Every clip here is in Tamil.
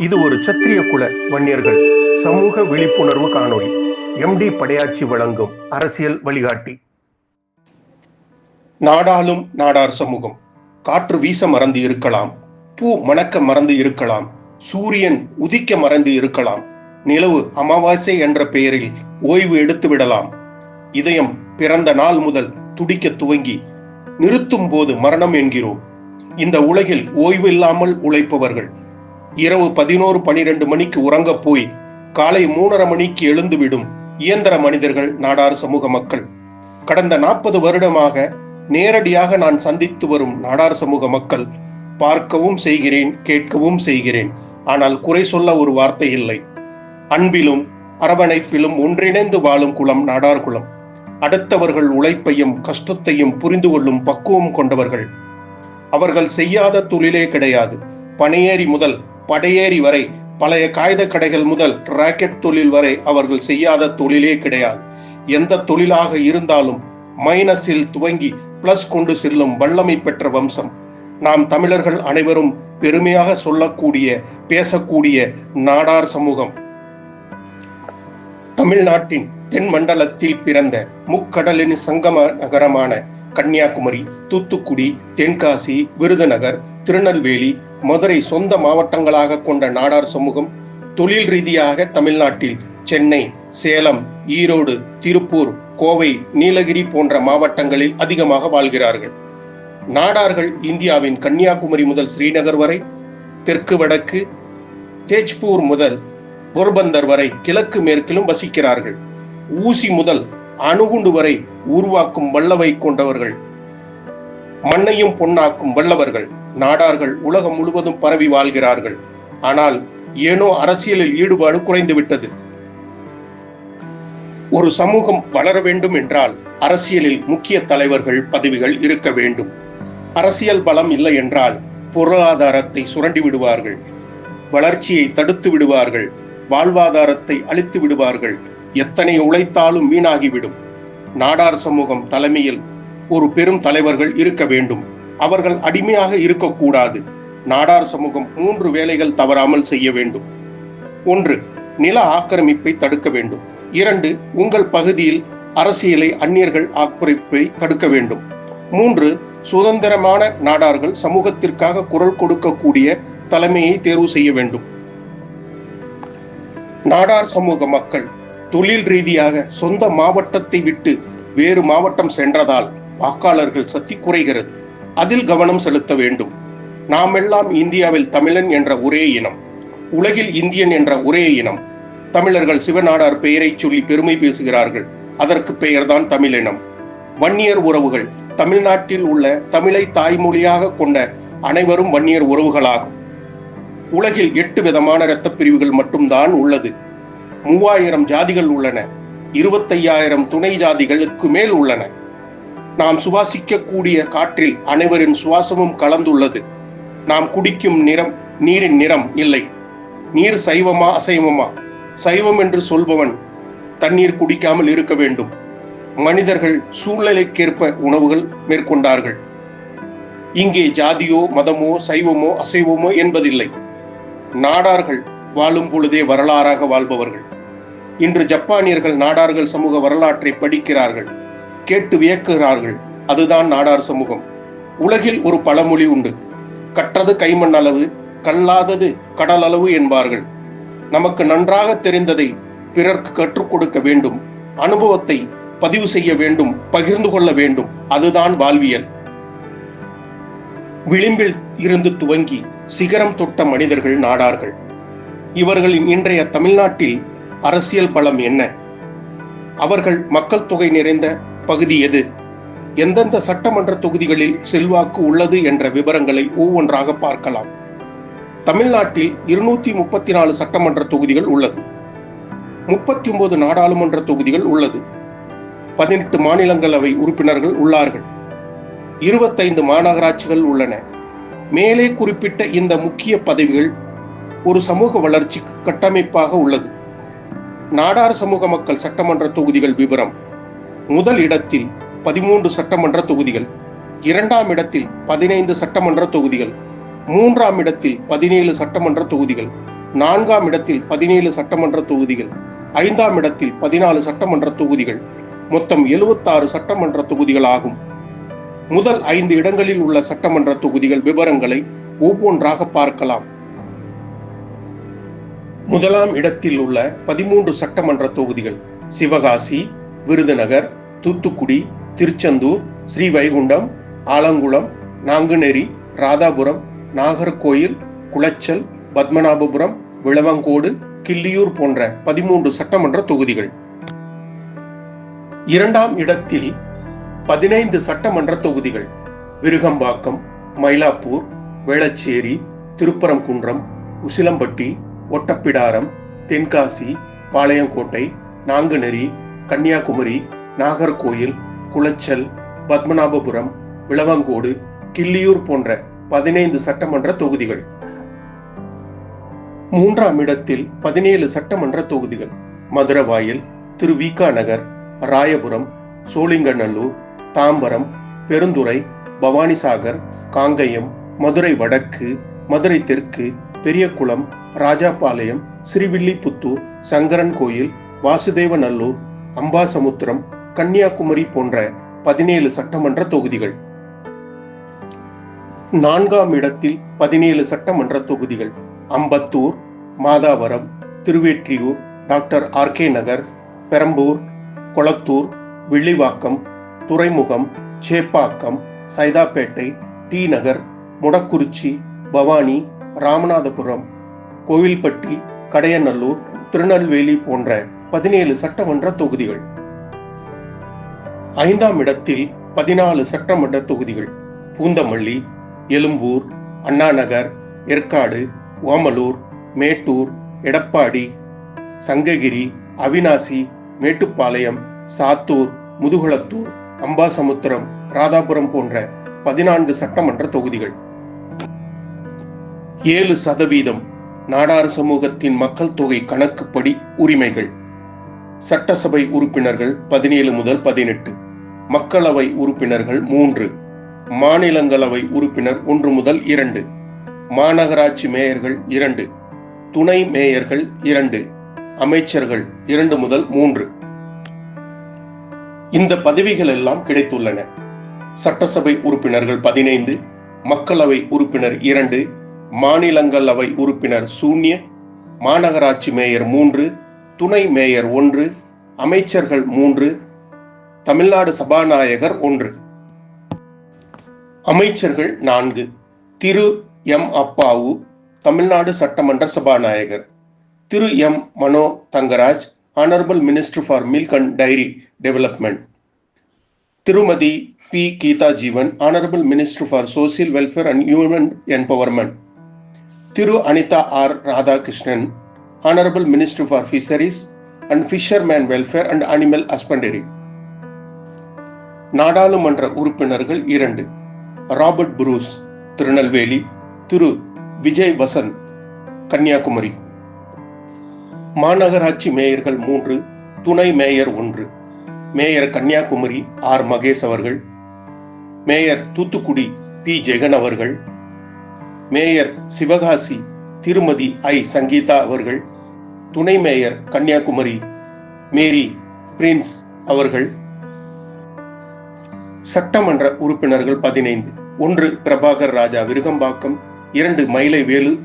இது ஒரு சத்திரிய குல வன்னியர்கள் சமூக விழிப்புணர்வு காணொளி. எம்டி படையாட்சி வழங்கும் அரசியல் வழிகாட்டி. நாடாளும் நாடார் சமூகம். காற்று வீச மறந்து இருக்கலாம். பூ மணக்க மறந்து இருக்கலாம். சூரியன் உதிக்க மறந்து இருக்கலாம். நிலவு அமாவாசை என்ற பெயரில் ஓய்வு எடுத்து விடலாம். இதயம் பிறந்த நாள் முதல் துடிக்க துவங்கி நிறுத்தும் போது மரணம் என்கிறோம். இந்த உலகில் ஓய்வு இல்லாமல் உழைப்பவர்கள் இரவு பதினோரு பனிரெண்டு மணிக்கு உறங்கப் போய் காலை மூணரை மணிக்கு எழுந்துவிடும் இயந்திர மனிதர்கள் நாடார் சமூக மக்கள். கடந்த நாற்பது வருடமாக நேரடியாக நான் சந்தித்து வரும் நாடார் சமூக மக்கள் பார்க்கவும் செய்கிறேன் கேட்கவும் செய்கிறேன். ஆனால் குறை சொல்ல ஒரு வார்த்தை இல்லை. அன்பிலும் அரவணைப்பிலும் ஒன்றிணைந்து வாழும் குலம் நாடார் குலம். அடுத்தவர்கள் உழைப்பையும் கஷ்டத்தையும் புரிந்து கொள்ளும் பக்குவம் கொண்டவர்கள். அவர்கள் செய்யாத தொழிலே கிடையாது. பனையேறி முதல் படையேறி வரை பழைய காகித கடைகள் முதல் ராக்கெட் தொழில் வரை அவர்கள் செய்யாத தொழிலே கிடையாது. எந்த தொழிலாக இருந்தாலும் மைனஸில் துவங்கி பிளஸ் கொண்டு செல்லும் வல்லமை பெற்ற வம்சம். நாம் தமிழர்கள் அனைவரும் பெருமையாக சொல்லக்கூடிய பேசக்கூடிய நாடார் சமூகம். தமிழ்நாட்டின் தென் மண்டலத்தில் பிறந்த முக்கடலின் சங்கம நகரமான கன்னியாகுமரி தூத்துக்குடி தென்காசி விருதுநகர் திருநெல்வேலி மதுரை சொந்த மாவட்டங்களாக கொண்ட நாடார் சமூகம் தொழில் ரீதியாக தமிழ்நாட்டில் சென்னை சேலம் ஈரோடு திருப்பூர் கோவை நீலகிரி போன்ற மாவட்டங்களில் அதிகமாக வாழ்கிறார்கள். நாடார்கள் இந்தியாவின் கன்னியாகுமரி முதல் ஸ்ரீநகர் வரை தெற்கு வடக்கு தேஜ்பூர் முதல் போர்பந்தர் வரை கிழக்கு மேற்கிலும் வசிக்கிறார்கள். ஊசி முதல் அணுகுண்டு வரை உருவாக்கும் வல்லவை கொண்டவர்கள் மண்ணையும் பொன்னாக்கும் வல்லவர்கள். நாடார்கள் உலகம் முழுவதும் பரவி வாழ்கிறார்கள். ஆனால் ஏனோ அரசியலில் ஈடுபாடு குறைந்து விட்டது. ஒரு சமூகம் வளர வேண்டும் என்றால் அரசியலில் முக்கிய தலைவர்கள் பதவிகள் இருக்க வேண்டும். அரசியல் பலம் இல்லை என்றால் பொருளாதாரத்தை சுரண்டி விடுவார்கள். வளர்ச்சியை தடுத்து விடுவார்கள். வாழ்வாதாரத்தை அழித்து விடுவார்கள். எத்தனை உழைத்தாலும் வீணாகிவிடும். நாடார் சமூகம் தலைமையில் ஒரு பெரும் தலைவர்கள் இருக்க வேண்டும். அவர்கள் அடிமையாக இருக்கக்கூடாது. நாடார் சமூகம் மூன்று வேலைகள் தவறாமல் செய்ய வேண்டும். ஒன்று நில ஆக்கிரமிப்பை தடுக்க வேண்டும். இரண்டு உங்கள் பகுதியில் அரசியலை அந்நியர்கள் ஆக்கிரமிப்பை தடுக்க வேண்டும். மூன்று சுதந்திரமான நாடார்கள் சமூகத்திற்காக குரல் கொடுக்கக்கூடிய தலைமையை தேர்வு செய்ய வேண்டும். நாடார் சமூக மக்கள் தொழில் ரீதியாக சொந்த மாவட்டத்தை விட்டு வேறு மாவட்டம் சென்றதால் வாக்காளர்கள் சக்தி குறைகிறது. அதில் கவனம் செலுத்த வேண்டும். நாம் எல்லாம் இந்தியாவில் தமிழன் என்ற ஒரே இனம் உலகில் இந்தியன் என்ற ஒரே இனம். தமிழர்கள் சிவநாடார் பெயரை சொல்லி பெருமை பேசுகிறார்கள். அதற்கு பெயர்தான் தமிழினம் வன்னியர் உறவுகள் தமிழ்நாட்டில் உள்ள தமிழை தாய்மொழியாக கொண்ட அனைவரும் வன்னியர் உறவுகளாகும். உலகில் எட்டு விதமான இரத்த பிரிவுகள் மட்டும்தான் உள்ளது. மூவாயிரம் ஜாதிகள் உள்ளன. இருபத்தையாயிரம் துணை ஜாதிகளுக்கு மேல் உள்ளன. நாம் சுவாசிக்கக்கூடிய காற்றில் அனைவரின் சுவாசமும் கலந்துள்ளது. நாம் குடிக்கும் நிறம் நீரின் நிறம் இல்லை. நீர் சைவமா அசைவமா? சைவம் என்று சொல்பவன் தண்ணீர் குடிக்காமல் இருக்க வேண்டும். மனிதர்கள் சூழ்நிலைக்கேற்ப உணவுகள் மேற்கொண்டார்கள். இங்கே ஜாதியோ மதமோ சைவமோ அசைவமோ என்பதில்லை. நாடார்கள் வாழும் பொழுதே வரலாறாக வாழ்பவர்கள். இன்று ஜப்பானியர்கள் நாடார்கள் சமூக வரலாற்றை படிக்கிறார்கள். கேட்டு வியக்குகிறார்கள். அதுதான் நாடார் சமூகம். உலகில் ஒரு பழமொழி உண்டு. கற்றது கைமண் அளவு கல்லாதது கடல் அளவு என்பார்கள். நமக்கு நன்றாக தெரிந்ததை பிறர்க்கு கற்றுக் கொடுக்க வேண்டும். அனுபவத்தை பதிவு செய்ய வேண்டும் பகிர்ந்து கொள்ள வேண்டும். அதுதான் வாழ்வியல். விளிம்பில் இருந்து துவங்கி சிகரம் தொட்ட மனிதர்கள் நாடார்கள். இவர்களின் இன்றைய தமிழ்நாட்டில் அரசியல் பலம் என்ன? அவர்கள் மக்கள் தொகை நிறைந்த பகுதி எது? எந்தெந்த சட்டமன்ற தொகுதிகளில் செல்வாக்கு உள்ளது என்ற விவரங்களை ஒவ்வொன்றாக பார்க்கலாம். தமிழ்நாட்டில் இருநூத்தி முப்பத்தி நாலு சட்டமன்ற தொகுதிகள் உள்ளது. முப்பத்தி ஒன்பது நாடாளுமன்ற தொகுதிகள் உள்ளது. பதினெட்டு மாநிலங்களவை உறுப்பினர்கள் உள்ளார்கள். இருபத்தைந்து மாநகராட்சிகள் உள்ளன. மேலே குறிப்பிட்ட இந்த முக்கிய பதவிகள் ஒரு சமூக வளர்ச்சிக்கு கட்டமைப்பாக உள்ளது. நாடார் சமூக மக்கள் சட்டமன்ற தொகுதிகள் விவரம். முதல் இடத்தில் பதிமூன்று சட்டமன்ற தொகுதிகள் இரண்டாம் இடத்தில் பதினைந்து சட்டமன்ற தொகுதிகள் மூன்றாம் இடத்தில் பதினேழு சட்டமன்ற தொகுதிகள் நான்காம் இடத்தில் பதினேழு சட்டமன்ற தொகுதிகள் ஐந்தாம் இடத்தில் பதினாலு சட்டமன்ற தொகுதிகள் மொத்தம் எழுபத்தாறு சட்டமன்ற தொகுதிகள் ஆகும் முதல் ஐந்து இடங்களில் உள்ள சட்டமன்ற தொகுதிகள் விவரங்களை ஒவ்வொன்றாக பார்க்கலாம். முதலாம் இடத்தில் உள்ள பதிமூன்று சட்டமன்ற தொகுதிகள் சிவகாசி விருதுநகர் தூத்துக்குடி திருச்செந்தூர் ஸ்ரீவைகுண்டம் ஆலங்குளம் நாங்குநேரி ராதாபுரம் நாகர்கோயில் குளச்சல் பத்மநாபபுரம் விளவங்கோடு கிள்ளியூர் போன்ற பதிமூன்று சட்டமன்ற தொகுதிகள். இரண்டாம் இடத்தில் பதினைந்து சட்டமன்ற தொகுதிகள். விருகம்பாக்கம் மயிலாப்பூர் வேளச்சேரி திருப்பரங்குன்றம் உசிலம்பட்டி ஒட்டப்பிடாரம் தென்காசி பாளையங்கோட்டை நாங்குநெறி கன்னியாகுமரி நாகர்கோயில் குளச்சல் பத்மநாபபுரம் விளவங்கோடு கிள்ளியூர் போன்ற பதினைந்து சட்டமன்ற தொகுதிகள். மூன்றாம் இடத்தில் பதினேழு சட்டமன்ற தொகுதிகள். மதுரவாயல் திருவிகா நகர் ராயபுரம் சோழிங்கநல்லூர் தாம்பரம் பெருந்துறை பவானிசாகர் காங்கயம் மதுரை வடக்கு மதுரை தெற்கு பெரியகுளம் ராஜாபாளையம் ஸ்ரீவில்லிபுத்தூர் சங்கரன் கோயில் வாசுதேவநல்லூர் அம்பாசமுத்திரம் கன்னியாகுமரி போன்ற பதினேழு சட்டமன்ற தொகுதிகள். நான்காம் இடத்தில் பதினேழு சட்டமன்ற தொகுதிகள். Ambattur Madhavaram Tiruvottiyur doctor R K Nagar Perambur Kolathur Villivakkam Thuraimugam Chepauk Saidapet T Nagar Modakurichi Bhavani Ramanathapuram Kovilpatti Kadayanallur Tirunelveli போன்ற பதினேழு சட்டமன்ற தொகுதிகள். ஐந்தாம் இடத்தில் பதினாலு சட்டமன்ற தொகுதிகள். பூந்தமல்லி எழும்பூர் அண்ணாநகர் ஏற்காடு ஓமலூர் மேட்டூர் எடப்பாடி சங்ககிரி அவினாசி மேட்டுப்பாளையம் சாத்தூர் முதுகுளத்தூர் அம்பாசமுத்திரம் ராதாபுரம் போன்ற பதினான்கு சட்டமன்ற தொகுதிகள். ஏழு சதவீதம் நாடார் சமூகத்தின் மக்கள் தொகை கணக்குப்படி உரிமைகள். சட்டசபை உறுப்பினர்கள் பதினேழு முதல் பதினெட்டு. மக்களவை உறுப்பினர்கள் மூன்று மாநிலங்களவை உறுப்பினர் ஒன்று முதல் இரண்டு மாநகராட்சி மேயர்கள் இரண்டு துணை மேயர்கள் இரண்டு அமைச்சர்கள் இரண்டு முதல் மூன்று. இந்த பதவிகள் எல்லாம் கிடைத்துள்ளன. சட்டசபை உறுப்பினர்கள் பதினைந்து மக்களவை உறுப்பினர் இரண்டு மாநிலங்களவை உறுப்பினர் சூன்ய மாநகராட்சி மேயர் மூன்று துணை மேயர் ஒன்று அமைச்சர்கள் மூன்று தமிழ்நாடு சபாநாயகர் ஒன்று. அமைச்சர்கள் நான்கு. திரு. எம். அப்பாவு தமிழ்நாடு சட்டமன்ற சபாநாயகர். Thiru. M. Mano Thangaraj honourable minister for milk and dairy development. Thirumathi P. Geetha Jeevan honourable minister for social welfare and human empowerment Thiru. Anitha R. Radhakrishnan honourable minister for fisheries and fishermen welfare and animal husbandry. நாடாளுமன்ற உறுப்பினர்கள் இரண்டு ராபர்ட் புரூஸ் திருநெல்வேலி திரு. விஜய் வசந்த் கன்னியாகுமரி. மாநகராட்சி மேயர்கள் மூன்று துணை மேயர் ஒன்று. Mayor Kanyakumari R. மகேஷ் அவர்கள். மேயர் தூத்துக்குடி பி ஜெகன் அவர்கள். மேயர் சிவகாசி திருமதி ஐ. சங்கீதா அவர்கள். துணை மேயர் கன்னியாகுமரி மேரி பிரின்ஸ் அவர்கள். சட்டமன்ற உறுப்பினர்கள் பதினைந்து. ஒன்று பிரபாகர் ராஜா விருகம்பாக்கம் இரண்டு மயிலை வேலு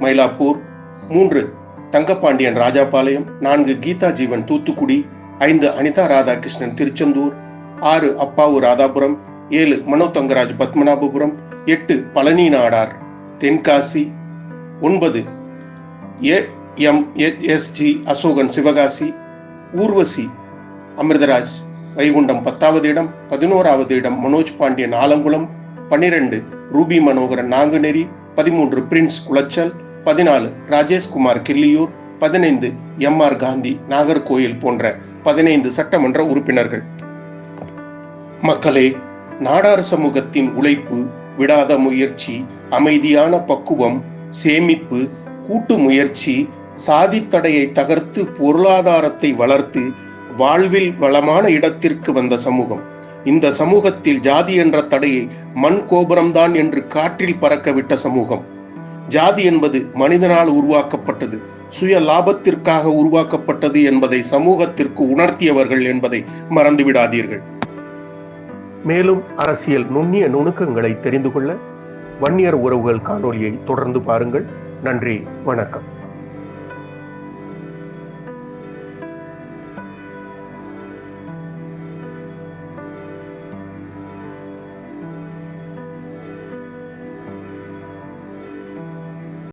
மயிலாப்பூர் மூன்று தங்கப்பாண்டியன் ராஜாபாளையம் நான்கு கீதா ஜீவன் தூத்துக்குடி ஐந்து அனிதா ராதாகிருஷ்ணன் திருச்செந்தூர் ஆறு அப்பாவு ராதாபுரம் ஏழு மனோ தங்கராஜ் பத்மநாபபுரம் எட்டு பழனி நாடார் தென்காசி ஒன்பது A M SG Ashokan Sivakasi Urvashi Amirtharaj Vaikuntam பத்தாவது இடம் பதினோராவது இடம் மனோஜ் பாண்டியன் ஆலங்குளம் பன்னிரண்டு ரூபி மனோகரன் நாங்குநெறி பதிமூன்று பிரின்ஸ் குளச்சல் பதினாலு ராஜேஷ்குமார் கிள்ளியூர் பதினைந்து எம் ஆர் காந்தி நாகர்கோயில் போன்ற பதினைந்து சட்டமன்ற உறுப்பினர்கள். மக்களே நாடார் சமூகத்தின் உழைப்பு விடாத முயற்சி அமைதியான பக்குவம் சேமிப்பு கூட்டு முயற்சி சாதித்தடையை தகர்த்து பொருளாதாரத்தை வளர்த்து வாழ்வில் வளமான இடத்திற்கு வந்த சமூகம். இந்த சமூகத்தில் ஜாதி என்ற தடையை மண் கோபுரம்தான் என்று காற்றில் பறக்கவிட்ட சமூகம். ஜாதி என்பது மனிதனால் உருவாக்கப்பட்டது சுய லாபத்திற்காக உருவாக்கப்பட்டது என்பதை சமூகத்திற்கு உணர்த்தியவர்கள் என்பதை மறந்துவிடாதீர்கள். மேலும் அரசியல் நுண்ணிய நுணுக்கங்களை தெரிந்து கொள்ள வன்னியர் உறவுகள் காணொலியை தொடர்ந்து பாருங்கள். நன்றி வணக்கம்.